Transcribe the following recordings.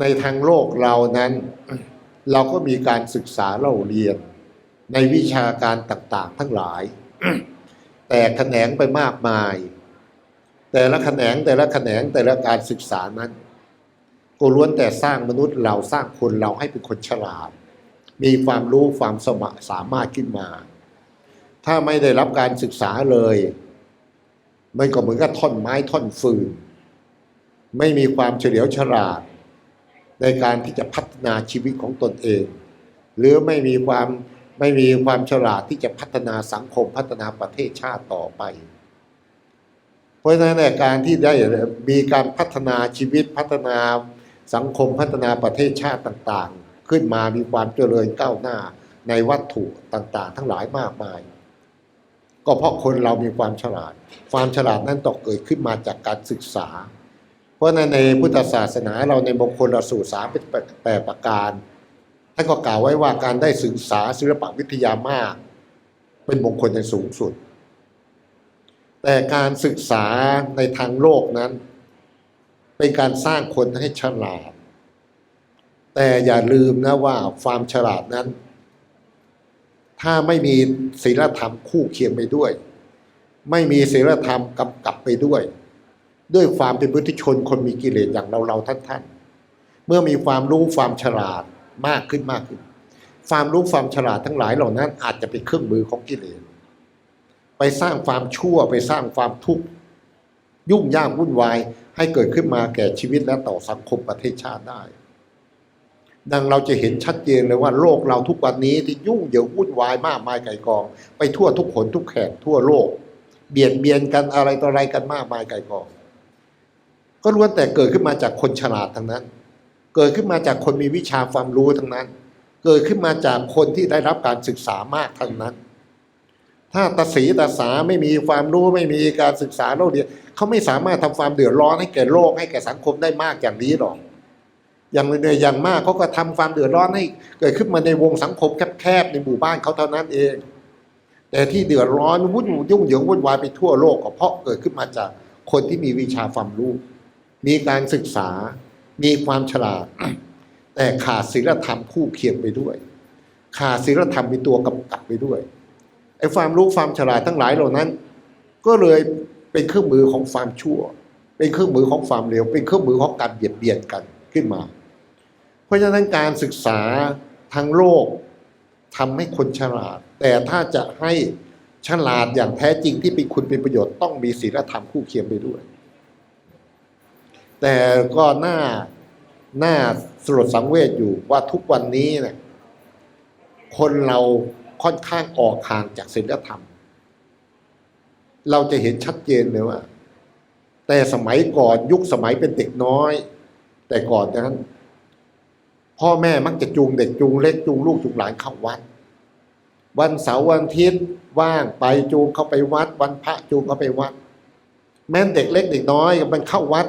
ในทางโลกเรานั้น เราก็มีการศึกษาเล่าเรียน ในวิชาการต่าง ๆ ทั้งหลาย แต่แขนงไปมากมาย แต่ละแขนงแต่ละแขนงแต่ละการศึกษานั้นก็ล้วนแต่สร้างมนุษย์เราสร้างคนเราให้เป็นคนฉลาด มีความรู้ความสมะสามารถขึ้นมา ถ้าไม่ได้รับการศึกษาเลยมันก็เหมือนกับท่อนไม้ท่อนฟืน ไม่มีความเฉลียวฉลาด ในการที่จะพัฒนาชีวิตของตนเอง หรือไม่มีความไม่มีความฉลาดที่จะพัฒนาสังคมพัฒนาประเทศชาติต่อไป เพราะฉะนั้นในการที่ได้มีการพัฒนาชีวิตพัฒนาสังคมพัฒนาประเทศชาติต่างๆ ขึ้นมามีความเจริญก้าวหน้าในวัตถุต่างๆ ทั้งหลายมากมาย ก็เพราะคนเรามีความฉลาด ความฉลาดนั้นต้องเกิดขึ้นมาจากการศึกษา เพราะในในพุทธศาสนาเราในมงคลละสูตรสามเป็นแปดประการท่านก็กล่าวไว้ว่าการได้ศึกษาศิลปวิทยามาก เป็นมงคลในสูงสุด แต่การศึกษาในทางโลกนั้น เป็นการสร้างคนให้ฉลาด แต่อย่าลืมนะว่าความฉลาดนั้น ถ้าไม่มีศีลธรรมคู่เคียงไปด้วย ไม่มีศีลธรรมกำกับไปด้วย ด้วยความเป็นพุทธิชนคนมีกิเลสอย่างเราเราท่านท่านๆเมื่อมีความรู้ความฉลาดมากขึ้นมากขึ้น ความรู้ความฉลาดทั้งหลายเหล่านั้นอาจจะเป็นเครื่องมือของกิเลสไปสร้างความชั่วไปสร้างความทุกข์ยุ่งยากวุ่นวายให้เกิดขึ้นมาแก่ชีวิตและต่อสังคมประเทศชาติได้ ดังเราจะเห็นชัดเจนเลยว่าโลกเราทุกวันนี้ที่ยุ่งเหยิงวุ่นวายมากมายไก่กอง ไปทั่วทุกขนทุกแขกทั่วโลก เบียดเบียนกันอะไรต่ออะไรกันมากมายไก่กอง ก็ล้วนแต่เกิดขึ้นมาจากคนฉลาดทั้งนั้น เกิดขึ้นมาจากคนมีวิชาความรู้ทั้งนั้น เกิดขึ้นมาจากคนที่ได้รับการศึกษามากทั้งนั้น ถ้าตาสีตาสาไม่มีความรู้ไม่มีการศึกษาเราเรียนเขาไม่สามารถทำความเดือดร้อนให้แก่โลกให้แก่สังคมได้มากอย่างนี้หรอกอย่างเนยอย่างมากเขาก็ทำความเดือดร้อนให้เกิดขึ้นมาในวงสังคมแคบๆในหมู่บ้านเขาเท่านั้นเอง แต่ที่เดือดร้อนวุ่นยุ่งเหยิงวุ่นวายไปทั่วโลกก็เพราะเกิดขึ้นมาจากคนที่มีวิชาความรู้ มีการศึกษา มีความฉลาด แต่ขาดศีลธรรมคู่เคียงไปด้วย ขาดศีลธรรมมีตัวกำกับไปด้วยไอ้ความรู้ความฉลาดทั้งหลายเหล่านั้น ก็เลยเป็นเครื่องมือของความชั่ว เป็นเครื่องมือของความเลวเป็นเครื่องมือของการเบียดเบียนกันขึ้นมา เพราะฉะนั้นการศึกษาทางโลกทำให้คนฉลาด แต่ถ้าจะให้ฉลาดอย่างแท้จริงที่เป็นคุณเป็นประโยชน์ต้องมีศีลธรรมคู่เคียงไปด้วย แต่ก็น่าน่าสลดสังเวชอยู่ว่าทุกวันนี้เนี่ยคนเราค่อนข้างออกห่างจากศีลธรรม เราจะเห็นชัดเจนเลยว่า แต่สมัยก่อนยุคสมัยเป็นเด็กน้อย แต่ก่อนนั้น พ่อแม่มักจะจูงเด็กจูงเล็กจูงลูกจูงหลานเข้าวัด วันเสาร์วันอาทิตย์ว่างไปจูงเข้าไปวัด วันพระจูงเข้าไปวัด แม้เด็กเล็กเด็กน้อยมันเข้าวัด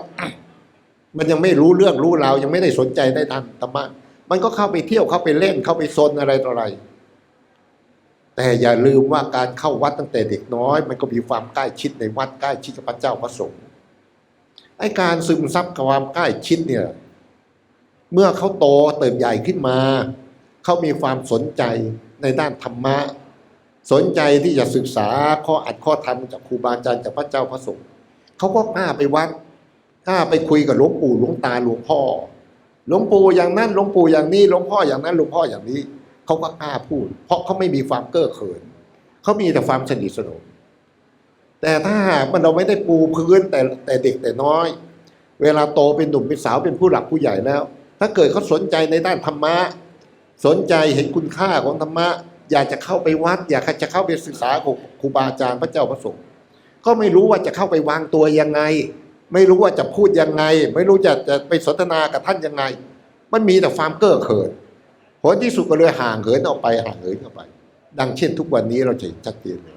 มันยังไม่รู้เรื่องรู้ราวยังไม่ได้สนใจในทางธรรมะมันก็เข้าไปเที่ยวเข้าไปเล่นเข้าไปซนอะไรต่ออะไร แต่อย่าลืมว่าการเข้าวัดตั้งแต่เด็กน้อย มันก็มีความใกล้ชิดในวัดใกล้ชิดกับพระเจ้าพระสงฆ์ไอ้การซึมซับความใกล้ชิดเนี่ยเมื่อเขาโตเติบใหญ่ขึ้นมา เขามีความสนใจในด้านธรรมะ สนใจที่จะศึกษาข้ออัดข้อธรรมจากครูบาอาจารย์จากพระเจ้าพระสงฆ์เขาก็กล้าไปวัด กล้าไปคุยกับหลวงปู่หลวงตาหลวงพ่อ หลวงปู่อย่างนั้นหลวงปู่อย่างนี้หลวงพ่ออย่างนั้นหลวงพ่ออย่างนี้เขาก็กล้าพูด เพราะเขาไม่มีความเก้อเขินเขามีแต่ความสนิทสนมแต่ถ้าหากมันเราไม่ได้ปูพื้นแต่แต่เด็กแต่น้อย เวลาโตเป็นหนุ่มเป็นสาวเป็นผู้หลักผู้ใหญ่แล้ว ถ้าเกิดเขาสนใจในด้านธรรมะ สนใจเห็นคุณค่าของธรรมะ อยากจะเข้าไปวัด อยากจะเข้าไปศึกษาของครูบาอาจารย์พระเจ้าพระสงฆ์ก็ไม่รู้ว่าจะเข้าไปวางตัวยังไง ไม่รู้ว่าจะพูดยังไง ไม่รู้จะจะไปสนทนากับท่านยังไง มันมีแต่ความเก้อเขินผลที่สุดก็เลยห่างเหินออกไปห่างเหินออกไป ดังเช่นทุกวันนี้เราจะชัดเจนเลย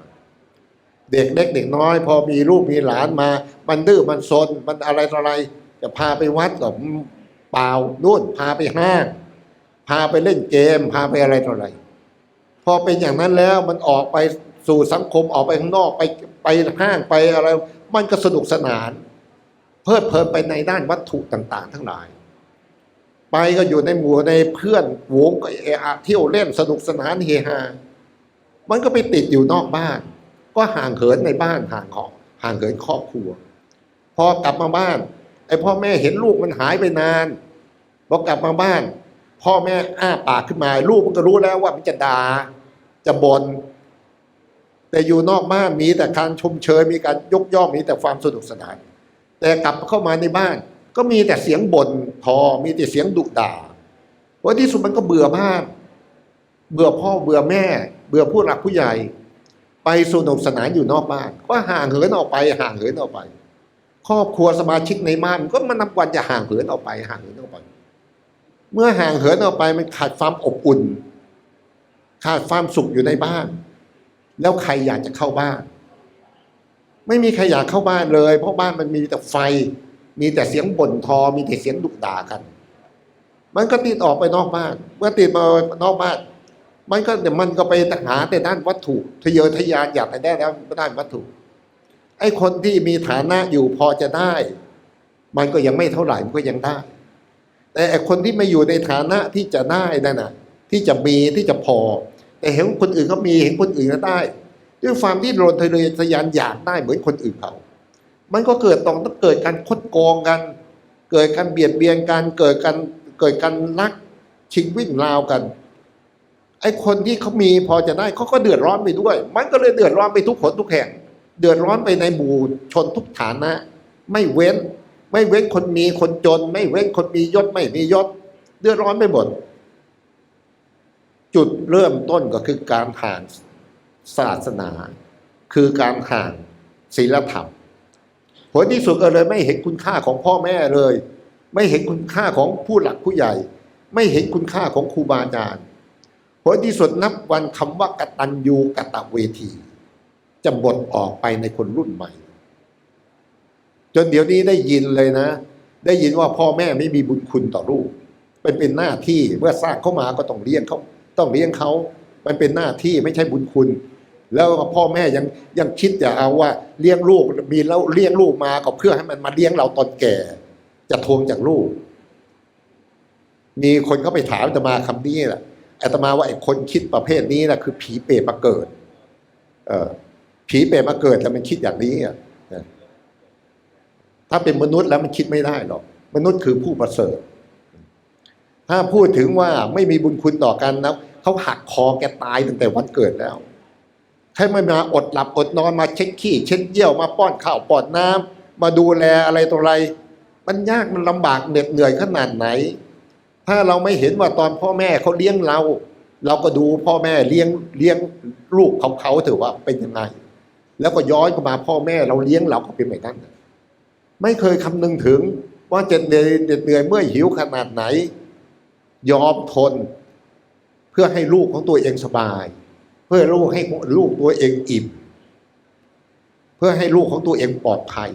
เด็กเล็กเด็กน้อย พอมีลูกมีหลานมา มันดื้อมันซนมันอะไรอะไร จะพาไปวัดก็เปล่านู่นพาไปห้าง พาไปเล่นเกม พาไปอะไรต่ออะไร พอเป็นอย่างนั้นแล้วมันออกไปสู่สังคมออกไปข้างนอกไปไปห้างไปอะไร มันก็สนุกสนาน เพลิดเพลินไปในด้านวัตถุต่าง ๆ ทั้งหลาย ไปก็อยู่ในหมู่ในเพื่อนวงก็เอะอะเที่ยวเล่นสนุกสนานเฮฮา มันก็ไปติดอยู่นอกบ้าน ก็ห่างเหินในบ้านห่างของห่างเหินครอบครัว พอกลับมาบ้านไอ้พ่อแม่เห็นลูกมันหายไปนานพอกลับมาบ้าน พ่อแม่อ้าปากขึ้นมา ลูกมันก็รู้แล้วว่ามันจะด่าจะบน่นแต่อยู่นอกบ้านมีแต่การชมเชยมีการยกย่องมีแต่ความสนุกสนาน แต่กลับเข้ามาในบ้าน ก็มีแต่เสียงบ่นทอมีแต่เสียงดุด่าเพราะที่สุดมันก็เบื่อบ้าน เบื่อพ่อเบื่อแม่ เบื่อผู้หลักผู้ใหญ่ ไปสนุกสนานอยู่นอกบ้าน ก็ห่างเหินออกไป ห่างเหินออกไป ครอบครัวสมาชิกในบ้านก็มันนับวันจะห่างเหินออกไป ห่างเหินออกไป เมื่อห่างเหินออกไปมันขาดความอบอุ่น ขาดความสุขอยู่ในบ้าน แล้วใครอยากจะเข้าบ้าน ไม่มีใครอยากเข้าบ้านเลย เพราะบ้านมันมีแต่ไฟ มีแต่เสียงบ่นทอ มีแต่เสียงดุด่ากัน มันก็ติดออกไปนอกบ้าน เมื่อติดมานอกบ้าน มันก็เดี๋ยวมันก็ไปหาแต่ด้านวัตถุทะเยอทะยานอยากไปได้แล้วด้านวัตถุ ไอ้คนที่มีฐานะอยู่พอจะได้ มันก็ยังไม่เท่าไหร่มันก็ยังได้ แต่ไอ้คนที่ไม่อยู่ในฐานะที่จะได้นั่นน่ะ ที่จะมีที่จะพอ แต่เห็นคนอื่นเขามีเห็นคนอื่นก็ได้ ด้วยความที่โรนทะเยอทะยานอยากได้เหมือนคนอื่นเขา มันก็เกิดต้องต้องเกิดการคดโกงกัน เกิดการเบียดเบียนกันเกิดการเกิดการลักชิงวิ่งราวกัน ไอ้คนที่เขามีพอจะได้เขาก็เดือดร้อนไปด้วย มันก็เลยเดือดร้อนไปทุกคนทุกแห่ง เดือดร้อนไปในหมู่ชนทุกฐานะ ไม่เว้น ไม่เว้นคนมีคนจน ไม่เว้นคนมียศไม่มียศ เดือดร้อนไปหมดจุดเริ่มต้นก็คือการห่าง ศาสนา คือการห่างศีลธรรมผลที่สุดก็เลยไม่เห็นคุณค่าของพ่อแม่เลย ไม่เห็นคุณค่าของผู้หลักผู้ใหญ่ ไม่เห็นคุณค่าของครูบาอาจารย์ผลที่สุดนับวันคำว่ากตัญญูกตเวที จะบดออกไปในคนรุ่นใหม่ จนเดี๋ยวนี้ได้ยินเลยนะ ได้ยินว่าพ่อแม่ไม่มีบุญคุณต่อลูกเป็นเป็นหน้าที่เมื่อสร้างเข้ามาก็ต้องเลี้ยงเขาต้องเลี้ยงเขา มันเป็นหน้าที่ไม่ใช่บุญคุณ แล้วพ่อแม่ยังยังคิดจะเอาว่าเลี้ยงลูกมีแล้วเลี้ยงลูกมาก็เพื่อให้มันมาเลี้ยงเราตอนแก่ จะทวงจากลูก มีคนเขาไปถามอาตมาคำนี้แหละอาตมาว่าไอ้คนคิดประเภทนี้นะคือผีเปรตมาเกิด เออผีเปรตมาเกิดแล้วมันคิดอย่างนี้อะถ้าเป็นมนุษย์แล้วมันคิดไม่ได้หรอกมนุษย์คือผู้ประเสริฐ ถ้าพูดถึงว่าไม่มีบุญคุณต่อกันนะเขาหักคอแกตายตั้งแต่วันเกิดแล้ว ใครไม่มาอดหลับอดนอนมาเช็ดขี้เช็ดเยี่ยวมาป้อนข้าวป้อนน้ำมาดูแลอะไรต่ออะไร มันยากมันลำบากเหน็ดเหนื่อยขนาดไหน ถ้าเราไม่เห็นว่าตอนพ่อแม่เขาเลี้ยงเรา เราก็ดูพ่อแม่เลี้ยงเลี้ยงลูกของเขาเถอะว่าเป็นยังไง แล้วก็ย้อนเข้ามาพ่อแม่เราเลี้ยงเราก็เป็นแบบนั้นไม่เคยคำนึงถึงว่าจะเหนื่อยเมื่อยหิวขนาดไหน ยอมทน เพื่อให้ลูกของตัวเองสบาย พื่อลูกให้ลูกตัวเองอิ่มเพื่อให้ลูกของตัวเองปลอดภัย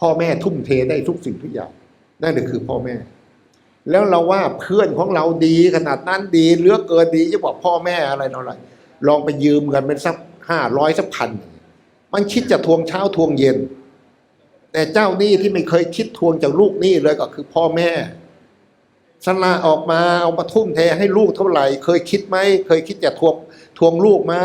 พ่อแม่ทุ่มเทได้ทุกสิ่งทุกอย่างนั่นคือพ่อแม่ แล้วเราว่าเพื่อนของเราดีขนาดนั้นดีเลือเกินดีจะบอกพ่อแม่อะไรต่ออะไรลองไปยืมเงินเป็นสักห้าร้อยสักพันมันคิดจะทวงเช้าทวงเย็น แต่เจ้าหนี้ที่ไม่เคยคิดทวงจากลูกหนี้เลยก็คือพ่อแม่สละออกมาเอามาทุ่มเทให้ลูกเท่าไหร่ เคยคิดไหมเคยคิดจะทวง ทวงลูกไหม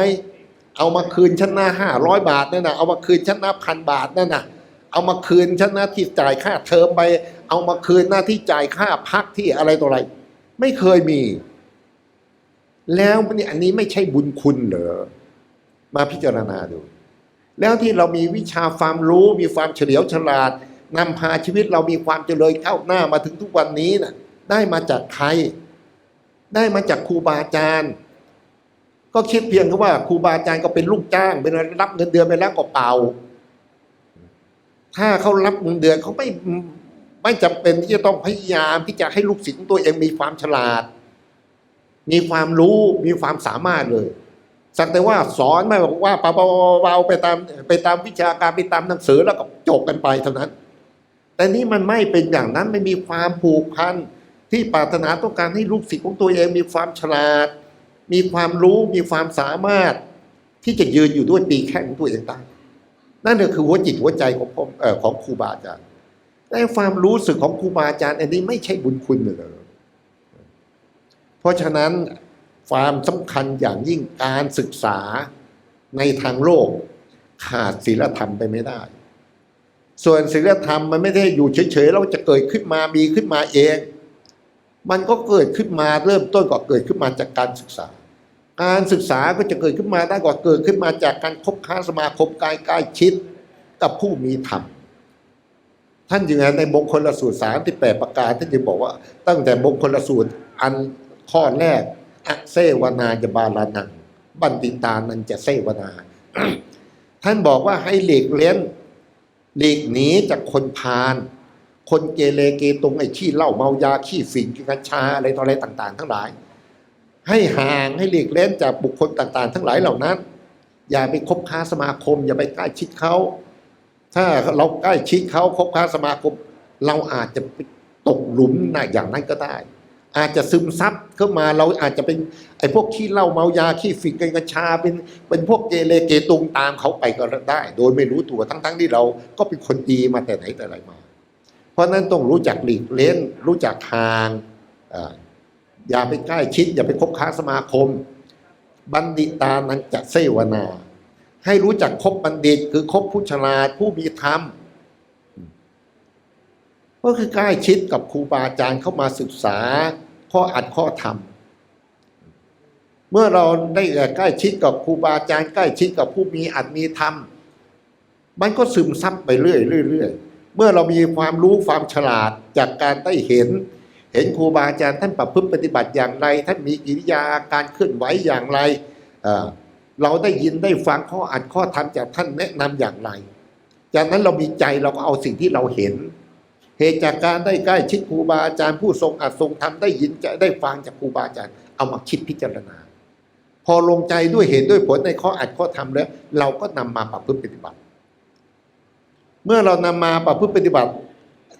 เอามาคืนชั้นหน้าห้าร้อยบาทนั่นนะเอามาคืนชั้นหน้าพันบาทนั่นนะเอามาคืนชั้นหน้าที่จ่ายค่าเทอมไป เอามาคืนหน้าที่จ่ายค่าพักที่อะไรต่ออะไร ไม่เคยมี แล้วนี่อันนี้ไม่ใช่บุญคุณเหรอมาพิจารณาดู แล้วที่เรามีวิชาความรู้มีความเฉลียวฉลาดนำพาชีวิตเรามีความเจริญก้าวหน้ามาถึงทุกวันนี้น่ะได้มาจากใคร ได้มาจากครูบาอาจารย์ ก็คิดเพียงแค่ว่าครูบาอาจารย์ก็เป็นลูกจ้างเป็นรับเงินเดือนไปแล้วก็เป่า ถ้าเขารับเงินเดือนเขาไม่ไม่จำเป็นที่จะต้องพยายามที่จะให้ลูกศิษย์ของตัวเองมีความฉลาด มีความรู้มีความสามารถเลยสักแต่ว่าสอนไม่บอกว่าเบาๆไปตามไปตามวิชาการไปตามหนังสือแล้วก็จบกันไปเท่านั้น แต่นี่มันไม่เป็นอย่างนั้นไม่มีความผูกพันที่ปรารถนาต้องการให้ลูกศิษย์ของตัวเองมีความฉลาด มีความรู้มีความสามารถที่จะยืนอยู่ด้วยปีแข้งตัวเองได้นั่นคือหัวจิตหัวใจของผมเอ่อของครูบาอาจารย์แต่ความรู้สึกของครูบาอาจารย์ อันนี้ไม่ใช่บุญคุณเลยเพราะฉะนั้นความสำคัญอย่างยิ่งการศึกษาในทางโลกขาดศีลธรรมไปไม่ได้ ส่วนศีลธรรมมันไม่ได้อยู่เฉยๆเราจะเกิดขึ้นมามีขึ้นมาเอง มันก็เกิดขึ้นมาเริ่มต้นก็เกิดขึ้นมาจากการศึกษา การศึกษาก็จะเกิดขึ้นมาได้ก็เกิดขึ้นมาจากการคบค้าสมาคมกายใกล้ชิดกับผู้มีธรรม ท่านยังไงในมงคลสูตรสามที่แปดประการท่านจึงบอกว่า ตั้งแต่มงคลสูตรอันข้อแรกอเซวนาจะบาลานัง บันติตานันจะเซวนา ท่านบอกว่าให้หลีกเล้นหลีกหนีจากคนพาลคนเกเรเกตรงไอ้ขี้เหล้าเมายาขี้ฝิ่นกินกัญชาอะไรต่ออะไรต่าง ๆ ทั้งหลาย ให้ห่างให้หลีกเล้นจากบุคคลต่างๆ ทั้งหลายเหล่านั้น อย่าไปคบค้าสมาคม อย่าไปใกล้ชิดเขาถ้าเราใกล้ชิดเขาคบค้าสมาคม เราอาจจะไปตกหลุมนะอย่างนั้นก็ได้ อาจจะซึมซับเข้ามาเราอาจจะเป็นไอ้พวกขี้เหล้าเมายาขี้ฝิ่นกัญชาเป็นเป็นพวกเกเรเกตุงตามเขาไปก็ได้ โดยไม่รู้ตัวทั้ง ๆ ที่เราก็เป็นคนดีมาแต่ไหนแต่ไรมา เพราะนั้นต้องรู้จักหลีกเล้นรู้จักทางอ่า อย่าไปใกล้ชิด อย่าไปคบค้าสมาคม บัณฑิตานันจะเสวนา ให้รู้จักคบบัณฑิต คือคบผู้ฉลาดผู้มีธรรมก็คือใกล้ชิดกับครูบาอาจารย์เข้ามาศึกษา ข้ออัดข้อธรรม เมื่อเราได้ใกล้ชิดกับครูบาอาจารย์ใกล้ชิดกับผู้มีอัดมีธรรม มันก็ซึมซับไปเรื่อยๆเรื่อยเมื่อเรามีความรู้ความฉลาดจากการได้เห็น เห็นครูบาอาจารย์ท่านประพฤติปฏิบัติอย่างไร ท่านมีกิริยาการเคลื่อนไหวอย่างไร เราได้ยินได้ฟังข้ออัดข้อธรรมจากท่านแนะนำอย่างไร จากนั้นเรามีใจเราก็เอาสิ่งที่เราเห็น เหตุจากการได้ใกล้ชิดครูบาอาจารย์ผู้ทรงอัดทรงธรรมได้ยินจะได้ฟังจากครูบาอาจารย์เอามาคิดพิจารณา พอลงใจด้วยเหตุด้วยผลในข้ออัดข้อธรรมแล้ว เราก็นำมาประพฤติปฏิบัติ เมื่อเรานำมาประพฤติปฏิบัติ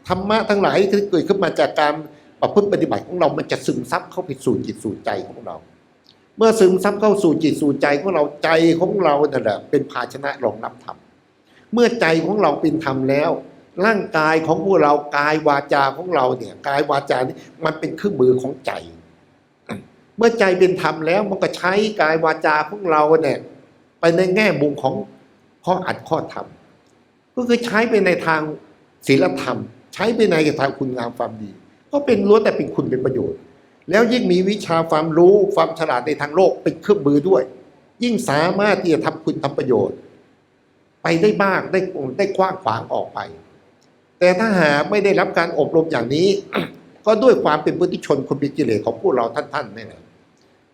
ธรรมะทั้งหลายที่เกิดขึ้นมาจากการ ประพฤติปฏิบัติของเรามันจะซึมซับเข้าไปสู่จิตสู่ใจของเรา เมื่อซึมซับเข้าสู่จิตสู่ใจของเราใจของเราเนั่นแหละเป็นภาชนะรองรับธรรมเมื่อใจของเราเป็นธรรมแล้ว ร่างกายของพวกเรากายวาจาของเราเนี่ยกายวาจานี่มันเป็นเครื่องมือของใจ เมื่อใจเป็นธรรมแล้วมันก็ใช้กายวาจาของเราเนี่ยไปในแง่มุมของข้ออัดข้อธรรม ก็คือใช้ไปในทางศีลธรรม ใช้ไปในทางคุณงามความดี ก็เป็นล้วนแต่เป็นคุณเป็นประโยชน์ แล้วยิ่งมีวิชาความรู้ความฉลาดในทางโลกเป็นเครื่องมือด้วย ยิ่งสามารถที่จะทำคุณทำประโยชน์ ไปได้มากได้ได้กว้างขวางออกไป แต่ถ้าหากไม่ได้รับการอบรมอย่างนี้ ก็ด้วยความเป็นปุถุชนคนมีกิเลสของพวกเราท่านๆนี่แหละ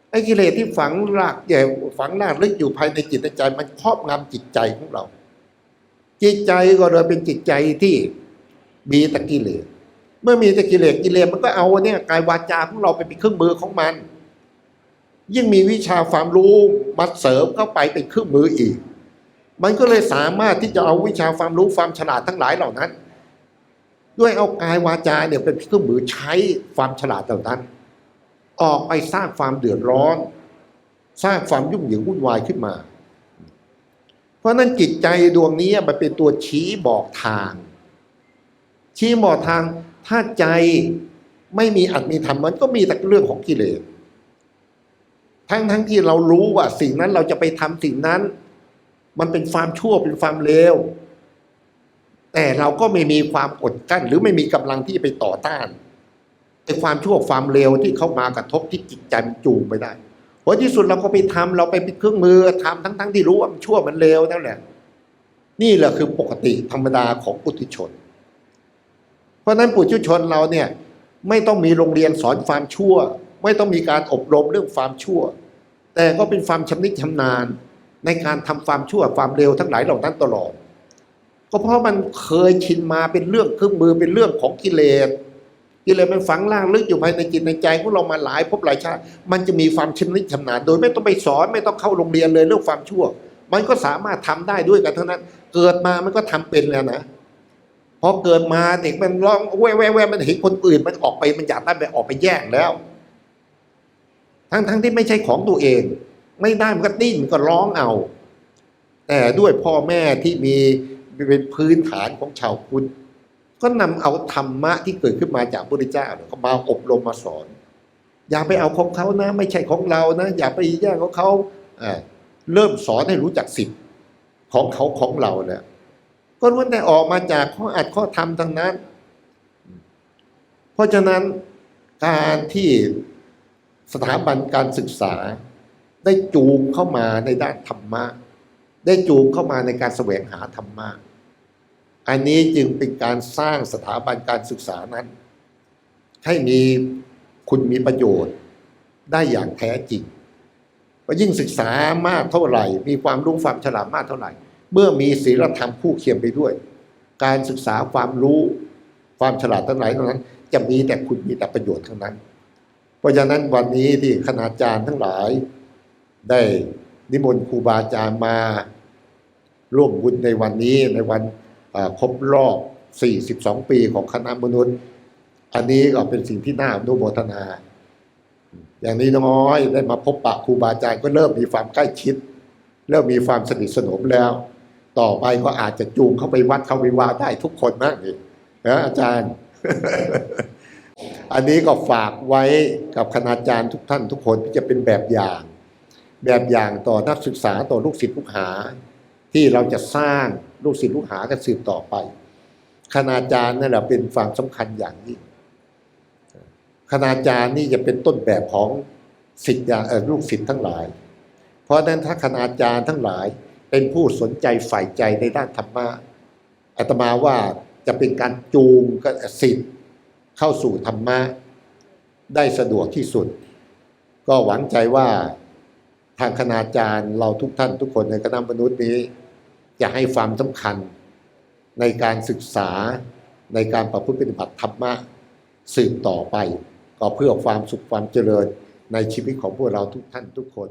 ไอ้กิเลสที่ฝังรากใหญ่ฝังรากลึกอยู่ภายในจิตใจมันครอบงำจิตใจของเรา จิตใจก็เลยเป็นจิตใจที่มีตะกิเลส เมื่อมีแตะกิเลสกิเลสมันก็เอาเนี่ยกายวาจาของเราไปเป็นเครื่องมือของมัน ยิ่งมีวิชาความรู้มาเสริมเข้าไปเป็นเครื่องมืออีก มันก็เลยสามารถที่จะเอาวิชาความรู้ความฉลาดทั้งหลายเหล่านั้น ด้วยเอากายวาจาเนี่ยเป็นเครื่องมือใช้ความฉลาดเหล่านั้น ออกไปสร้างความเดือดร้อน สร้างความยุ่งเหยิงวุ่นวายขึ้นมา เพราะฉะนั้นจิตใจดวงนี้มันเป็นตัวชี้บอกทาง ชี้บอกทาง ถ้าใจไม่มีอัตมีธรรมมันก็มีแต่เรื่องของกิเลสทั้งทั้งที่เรารู้ว่าสิ่งนั้นเราจะไปทำสิ่งนั้น มันเป็นความชั่วเป็นความเลวแต่เราก็ไม่มีความอดกั้น หรือไม่มีกำลังที่จะไปต่อต้านไอ้ความชั่วความเลวที่เข้ามากระทบที่จิตใจมันจูงไปได้ผลที่สุดเราก็ไปทำเราไปเป็นเครื่องมือทำทั้ง ๆ ที่รู้ว่ามันชั่วมันเลวนั่นแหละ นี่แหละคือปกติธรรมดาของปุถุชน เพราะนั้นปุถุชนเราเนี่ยไม่ต้องมีโรงเรียนสอนความชั่ว ไม่ต้องมีการอบรมเรื่องความชั่ว แต่ก็เป็นความชำนิชำนาญในการทำความชั่วความเร็วทั้งหลายเหล่านั้นตลอด ก็เพราะมันเคยชินมาเป็นเรื่องเครื่องมือเป็นเรื่องของกิเลสกิเลสมันฝังล่างลึกอยู่ภายในจิตในใจของเรามาหลายภพหลายชาติ มันจะมีความชำนิชำนาญโดยไม่ต้องไปสอนไม่ต้องเข้าโรงเรียนเลยเรื่องความชั่ว มันก็สามารถทำได้ด้วยกันทั้งนั้น เกิดมามันก็ทำเป็นแล้วนะ อเกิดมาเด็กมันร้องแว่แว่แว่มันเห็นคนอื่นมันออกไปมันอยากได้ไปออกไปแย่งแล้ว ทั้งทั้งที่ไม่ใช่ของตัวเอง ไม่ได้มันก็ดิ้นมันก็ร้องเอา แต่ด้วยพ่อแม่ที่มีเป็นพื้นฐานของชาวพุทธก็นำเอาธรรมะที่เกิดขึ้นมาจากพระพุทธเจ้าเนี่ยก็มาอบรมมาสอน อย่าไปเอาของเขานะ ไม่ใช่ของเรานะ อย่าไปแย่งของเขาอ่าเริ่มสอนให้รู้จักสิทธิ์ของเขาของเราเนี่ย ก็ล้วนแต่ออกมาจากข้ออัดข้อธรรมทั้งนั้น เพราะฉะนั้นการที่สถาบันการศึกษา ได้จูงเข้ามาในด้านธรรมะ ได้จูงเข้ามาในการแสวงหาธรรมะ อันนี้จึงเป็นการสร้างสถาบันการศึกษานั้น ให้มีคุณมีประโยชน์ได้อย่างแท้จริงเพราะยิ่งศึกษามากเท่าไหร่ มีความรู้ความฉลาดมากเท่าไหร่ เมื่อมีศีลธรรมคู่เคียงไปด้วย การศึกษาความรู้ความฉลาดทั้งหลายเหล่านั้น จะมีแต่คุณมีแต่ประโยชน์ทั้งนั้น เพราะฉะนั้นวันนี้ที่คณาจารย์ทั้งหลาย ได้นิมนต์ครูบาอาจารย์มาร่วมบุญในวันนี้ในวันครบรอบ 42 ปีของคณะมนุษย์ อันนี้ก็เป็นสิ่งที่น่าอนุโมทนา อย่างนี้น้อยได้มาพบปะครูบาอาจารย์ก็เริ่มมีความใกล้ชิด เริ่มมีความสนิทสนมแล้ว ต่อไปก็อาจจะจูงเข้าไปวัดเข้าไปวาได้ทุกคนมากเลยนะอาจารย์ อันนี้ก็ฝากไว้กับคณาจารย์ทุกท่านทุกคนที่จะเป็นแบบอย่าง แบบอย่างต่อนักศึกษาต่อลูกศิษย์ลูกหา ที่เราจะสร้างลูกศิษย์ลูกหากันสืบต่อไปคณาจารย์นั่นแหละเป็นความสำคัญอย่างยิ่งคณาจารย์นี่จะเป็นต้นแบบของศิษย์อย่างลูกศิษย์ทั้งหลาย เพราะฉะนั้นถ้าคณาจารย์ทั้งหลาย เป็นผู้สนใจใฝ่ใจในด้านธรรมะอาตมาว่าจะเป็นการจูงกับศิษย์เข้าสู่ธรรมะได้สะดวกที่สุด ก็หวังใจว่าทางคณาจารย์เราทุกท่านทุกคนในคณะมนุษย์นี้ จะให้ความสำคัญในการศึกษาในการประพฤติปฏิบัติธรรมะสืบต่อไป ก็เพื่อความสุขความเจริญในชีวิตของพวกเราทุกท่านทุกคน